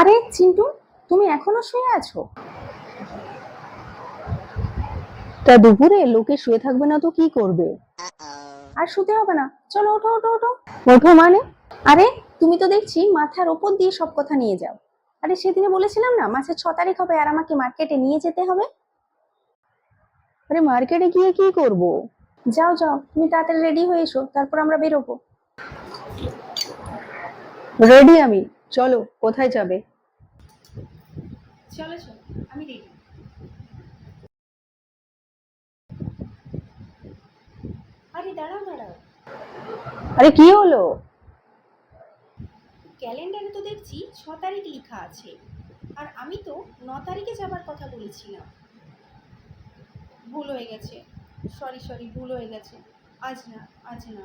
আরে চিন্টু তুমি এখনও শুয়ে আছো? তা দুপুরে লোকে শুয়ে থাকবে না তো কি করবে? আর শুতে হবে না। চলো ওঠো ওঠো ওঠো। ওঠো মানে? আরে তুমি তো দেখছি মাথার ওপর দিয়ে সব কথা নিয়ে যাও। আরে সেদিনে বলেছিলাম না মাসের ছ তারিখ হবে আর আমাকে মার্কেটে নিয়ে যেতে হবে? আরে মার্কেটে গিয়ে কি করব? যাও যাও তুমি তাড়াতাড়ি রেডি হয়ে এসো তারপর আমরা বেরোবো। রেডি আমি। চলো কোথায় যাবে? চলো চলো আমি রেডি আরে দাঁড়াও দাঁড়াও। আরে কি হলো? ক্যালেন্ডারে তো দেখছি ছ তারিখ লেখা আছে। আর আমি তো ন তারিখে যাবার কথা বলেছিলাম। ভুল হয়ে গেছে। সরি সরি ভুল হয়ে গেছে। আজ না আজ না।